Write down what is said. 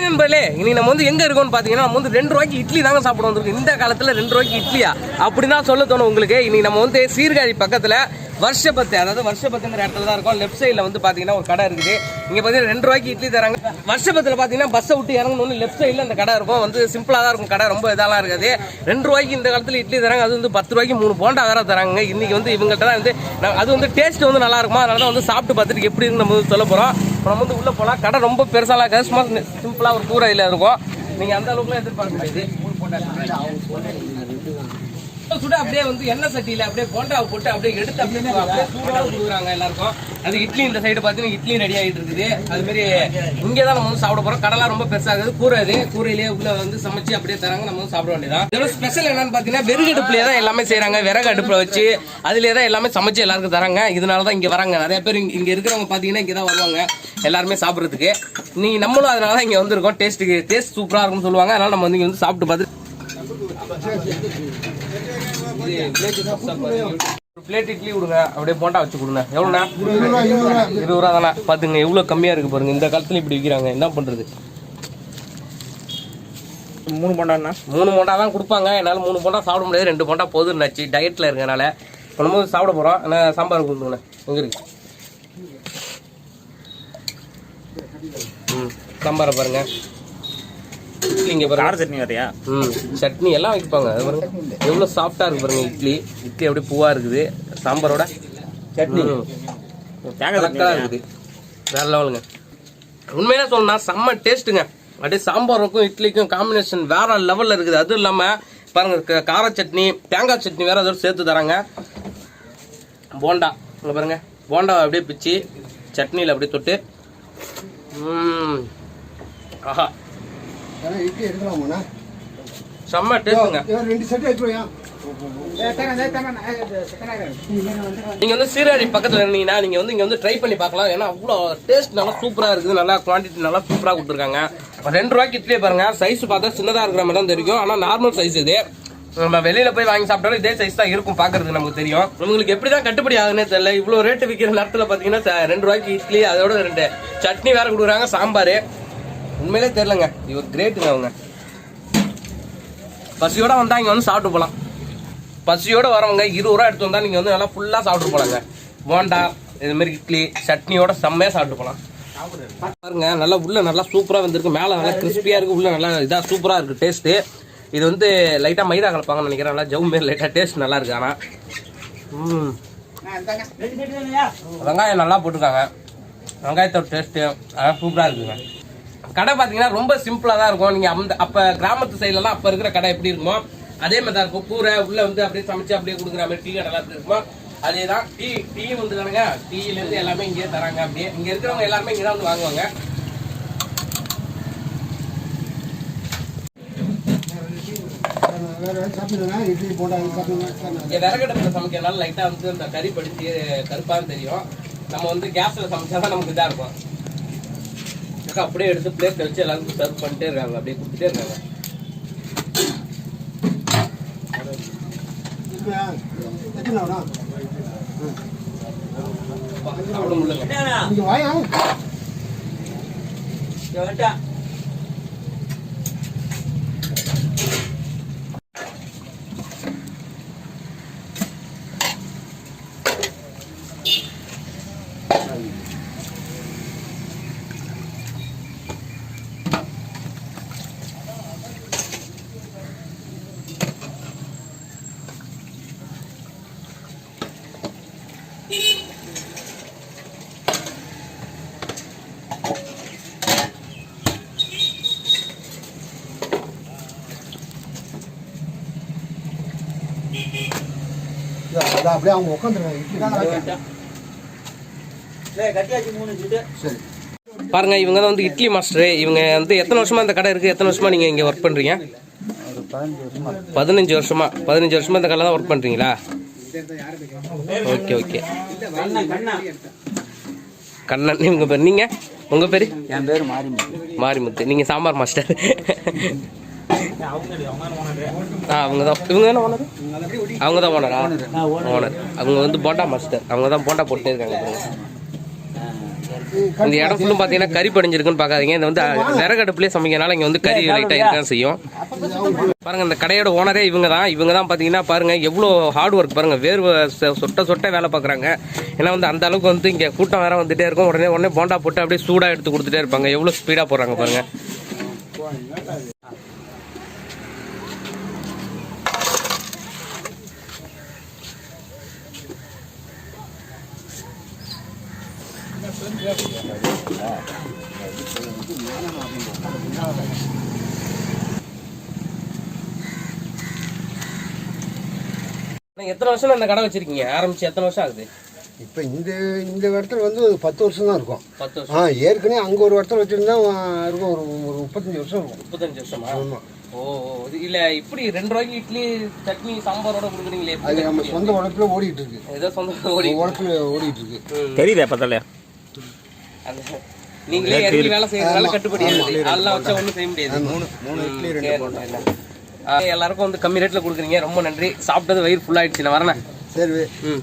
வணக்கம் நண்பர்களே இன்னைக்கு நம்ம வந்து எங்க இருக்கோம்னு பாத்தீங்கன்னா நம்ம வந்து ரெண்டு ரூபாய்க்கு இட்லி தாங்க சாப்பிட வந்திருக்கோம். இந்த காலத்துல ரெண்டு ரூபாய்க்கு இட்லியா? அப்படிதான் சொல்ல தோணும் உங்களுக்கு. இன்னைக்கு நம்ம வந்து சீர்காழி பக்கத்துல வருஷபத்து அதாவது வருஷபத்துங்கிற இடத்துல தான் இருக்கும். லெஃப்ட் சைடில் வந்து பார்த்தீங்கன்னா ஒரு கடை இருக்குது. இங்கே பார்த்தீங்கன்னா ரெண்டு ரூபாய்க்கு இட்லி தராங்க. வருஷபத்தில் பார்த்தீங்கன்னா பஸ்ஸை விட்டு இறங்கணும்னு லெஃப்ட் சைடில் அந்த கடை இருக்கும். வந்து சிம்பிளாக தான் இருக்கும். கடை ரொம்ப இதெல்லாம் இருக்காது. ரெண்டு ரூபாய்க்கு இந்த காலத்தில் இட்லி தராங்க. அது வந்து பத்து ரூபாய்க்கு மூணு போண்டா வேற தராங்க. இன்றைக்கி வந்து இவங்கள்ட்ட தான் வந்து அது வந்து டேஸ்ட் வந்து நல்லா இருக்குமா? அதனால தான் வந்து சாப்பிட்டு பார்த்துட்டு எப்படி இருக்குன்னு நம்ம சொல்ல போகிறோம் இப்போ நம்ம வந்து உள்ளே போகலாம் கடை ரொம்ப பெருசாலாம் இருக்காது. சும்மா சிம்பிளாக ஒரு கூரையில் இருக்கும். நீங்கள் அந்த அளவுக்குலாம் எதிர்பார்க்க முடியாது. சுட அப்படியே வந்து எண்ணெய் சட்டியில அப்படியே போண்டாவை போட்டு அப்படியே எடுத்து அப்படியே அப்படியே சூடாக கொடுக்குறாங்க எல்லாருக்கும். அது இட்லி இந்த சைடு பார்த்தீங்கன்னா இட்லி ரெடி ஆகிட்டு இருக்குது. அது மாதிரி இங்கே தான் நம்ம வந்து சாப்பிட போறோம். கடலாம் ரொம்ப பெருசா இருக்குது. கூரை இது கூரையிலேயே உள்ள வந்து சமைச்சு அப்படியே தராங்க. நம்ம வந்து சாப்பிட வேண்டியதான் இதோட ஸ்பெஷல் என்னன்னு பார்த்தீங்கன்னா விறகு அடுப்புலேயே தான் எல்லாமே செய்றாங்க. விறகு அடுப்புல வச்சு அதுலேயே தான் எல்லாமே சமைச்சு எல்லாருக்கும் தராங்க. இதனால தான் இங்கே வராங்க. நிறைய பேர் இங்க- இங்க இருக்கிறவங்க பார்த்தீங்கன்னா இங்கே தான் வருவாங்க. எல்லாருமே சாப்பிட்றதுக்கு. நீ நம்மளும் அதனால தான் இங்கே வந்திருக்கோம். டேஸ்ட்டுக்கு டேஸ்ட் சூப்பராக இருக்கும்னு சொல்லுவாங்க. அதனால நம்ம வந்து இங்கே வந்து சாப்பிட்டு பார்த்து பிளேட் இட்லி கொடுங்க அப்படியே போண்டா வச்சு கொடுங்க. எவ்வளோண்ணா? இருபது ரூபா தானே? பார்த்துங்க எவ்வளோ கம்மியாக இருக்கு பாருங்க. இந்த காலத்தில் இப்படி விற்கிறாங்க என்ன பண்ணுறது மூணு போண்டாண்ணா. மூணு போண்டா தான் கொடுப்பாங்க. என்னால் மூணு போண்டா சாப்பிட முடியாது. ரெண்டு போண்டா போதும்னாச்சு டயட்டில் இருக்கனால வந்து சாப்பிட போகிறோம் ஆனால் சாம்பார் கொடுத்துங்கண்ணே எங்கே இருக்கு? ம் சாம்பாரை பாருங்க. இங்கே பாருங்க. கார சட்னி வேறையா ம் சட்னி எல்லாம் வைப்பாங்க. அது பாருங்க. எவ்வளோ சாஃப்டாக இருக்கு பாருங்க இட்லி. இட்லி அப்படியே பூவாக இருக்குது? சாம்பாரோட? சட்னி. தேங்காய் சட்னி கரெக்டாக இருக்குது. வேற லெவலுங்க. உண்மையிலே சொல்லணும்னா செம்ம டேஸ்ட்டுங்க அப்படியே சாம்பாருக்கும் இட்லிக்கும் காம்பினேஷன் வேற லெவலில் இருக்குது. அதுவும் இல்லாமல் பாருங்க க- கார சட்னி தேங்காய் சட்னி வேற அதோட சேர்த்து தராங்க. போண்டா. இங்கே பாருங்க. போண்டாவை அப்படியே பிச்சு சட்னியில் அப்படியே தொட்டு. ம். ஆஹா இட்லி எடுக்கலாமாண்ணா செம்ம டேஸ்ட்டுங்க. ரெண்டு செட் எடுத்துருவோம் நீங்க வந்து சீரடி பக்கத்துல இருந்தீங்கன்னா நீங்க வந்து இங்க வந்து ட்ரை பண்ணி பார்க்கலாம். ஏன்னா அவ்வளோ டேஸ்ட் நல்லா சூப்பரா இருக்குது. நல்லா குவான்டிட்டி நல்லா சூப்பரா கொடுத்துருக்காங்க. ரெண்டு ரூபாய்க்கு இட்லியே பாருங்க. சைஸ் பார்த்தா சின்னதா இருக்கிற மாதிரி தான் தெரியும். ஆனா நார்மல் சைஸ் இது. நம்ம வெளியில போய் வாங்கி சாப்பிட்டாலும் இதே சைஸ் தான் இருக்கும் பாக்குறதுக்கு நமக்கு தெரியும். உங்களுக்கு எப்படி தான் கட்டுப்படி ஆகுதுன்னே தெரியல. இவ்வளோ ரேட்டு விற்கிற நேரத்தில் பார்த்தீங்கன்னா ரெண்டு ரூபாய்க்கு இட்லி அதோட ரெண்டு. சட்னி வேற கொடுக்குறாங்க சாம்பார். உண்மையிலே தெரியலங்க. இவர் கிரேட்டுங்க அவங்க. பசியோட வந்தா இங்க வந்து சாப்பிட்டு போலாம். பசியோட வரவங்க இருபது ரூபா எடுத்து வந்தா நீங்க வந்து நல்லா ஃபுல்லா சாப்பிட்டு போலாங்க. போண்டா இது மாதிரி இட்லி சட்னியோட செம்மையா சாப்பிட்டு போலாம். பாருங்க நல்லா உள்ள நல்லா சூப்பரா வந்திருக்கு. மேல நல்லா கிறிஸ்பியா இருக்கு. உள்ள நல்லா இதா சூப்பரா இருக்கு டேஸ்ட் இது வந்து லைட்டா மைதா கலப்பாங்கன்னு நினைக்கிறேன். நல்லா ஜவு மாரி லைட்டா டேஸ்ட் நல்லா இருக்கு ஆனா. ம். வெங்காயம் நல்லா போட்டிருக்காங்க. வெங்காயத்தோட டேஸ்ட்டு அதான் சூப்பராக இருக்குங்க. கடை பார்த்தீங்கன்னா ரொம்ப சிம்பிளாக தான் இருக்கும். நீங்கள் அந்த அப்போ கிராமத்து சைட்லலாம் அப்போ இருக்கிற கடை எப்படி இருக்குமோ அதே மாதிரி தான் இருக்கும். கூரை உள்ளே வந்து அப்படியே சமைச்சு அப்படியே கொடுக்குற மாதிரி டீ கடைலாம் அப்படி இருக்குமோ அதே தான் டீ டீ வந்து தானுங்க டீலேருந்து எல்லாமே இங்கேயே தராங்க அப்படியே. இங்கே இருக்கிறவங்க எல்லாருமே இங்கே தான் வந்து வாங்குவாங்க. இட்லி இங்கே விறகடுப்பில் சமைக்கிறதுனால லைட்டாக வந்து அந்த கறி படிச்சு கருப்பான்னு தெரியும். நம்ம வந்து கேஸில் சமைச்சா தான் நமக்கு இதாக இருக்கும். அப்படியே எடுத்து பிளேட்டில் வச்சு எல்லாருக்கும் சர்வ் பண்ணிட்டே இருக்காங்க. அப்படியே கொடுத்துட்டே இருக்காங்க. சாப்பிட முடியலங்க அப்படியே அவங்க உட்காந்துருக்காங்க சரி. பாருங்க இவங்க தான் வந்து இட்லி மாஸ்டர். இவங்க வந்து எத்தனை வருஷமா இந்த கடை இருக்கு? எத்தனை வருஷமா நீங்க இங்க ஒர்க் பண்றீங்க? பதினஞ்சு வருஷமா பதினஞ்சு வருஷமா. இந்த கடை தான் ஒர்க் பண்றீங்களா? Okay okay. கண்ணன் இவங்க பேர் நீங்க? உங்க பேரு? என் பேர் மாரிமுத்து. மாரிமுத்து. நீங்க சாம்பார் மாஸ்டர். ஆ அவங்க தான். இவங்க என்ன ஓனர் அவங்க தான் ஓனரா. ஓனர் அவங்க வந்து போண்டா மாஸ்டர். அவங்க தான் போண்டா போட்டே இருக்காங்க. பாருங்க. இந்த இடம் ஃபுல்லும் பார்த்தீங்கன்னா கறி படிஞ்சிருக்குன்னு பார்க்காதீங்க. இந்த வந்து விறகடுப்புலேயே சமைக்கிறனால இங்கே வந்து கறி லைட்டாக இருக்க செய்யும். பாருங்க இந்த கடையோட ஓனரே இவங்க தான். இவங்க தான் பார்த்தீங்கன்னா பாருங்க எவ்வளோ ஹார்ட் ஒர்க் பாருங்க. வேர்வை சொட்ட சொட்ட வேலை பார்க்குறாங்க ஏன்னா வந்து அந்த அளவுக்கு வந்து இங்கே கூட்டம் வேற வந்துட்டே இருக்கும். உடனே உடனே போண்டா போட்டு அப்படியே சூடாக எடுத்து கொடுத்துட்டே இருப்பாங்க. எவ்வளோ ஸ்பீடாக போடுறாங்க பாருங்க. எத்தனை வருஷம் இந்த கடை வச்சிருக்கீங்க? ஆரம்பிச்சு எத்தனை வருஷம் ஆகுது? இப்போ இந்த இந்த இடத்துல வந்து ஒரு பத்து வருஷம் தான் இருக்கும். பத்து வருஷம். ஆ ஏற்கனவே அங்கே ஒரு இடத்துல வச்சுருந்தா இருக்கும். ஒரு ஒரு முப்பத்தஞ்சு வருஷம் இருக்கும். முப்பத்தஞ்சு வருஷமா? ஆமாம் ஓ இல்ல இப்படி ரெண்டு ரூபாய்க்கு இட்லி சட்னி சாம்பாரோட கொடுக்குறீங்களே? அது நம்ம சொந்த உழைப்புல ஓடிட்டு இருக்கு. ஏதோ சொந்த ஓடி உழைப்புல ஓடிட்டு இருக்கு. தெரியுதா பத்தலையா அந்த நீங்களே இறங்கி வேலை செய்யறதுனால கட்டுப்படி அதெல்லாம் வச்சா ஒண்ணும் செய்ய முடியாது. மூணு மூணு இட்லி ரெண்டு எல்லாருக்கும் வந்து கம்மி ரேட்ல கொடுக்குறீங்க. ரொம்ப நன்றி. சாப்பிட்டது வயிறு ஃபுல் ஆயிடுச்சு நான் வரேன் சரி ம்.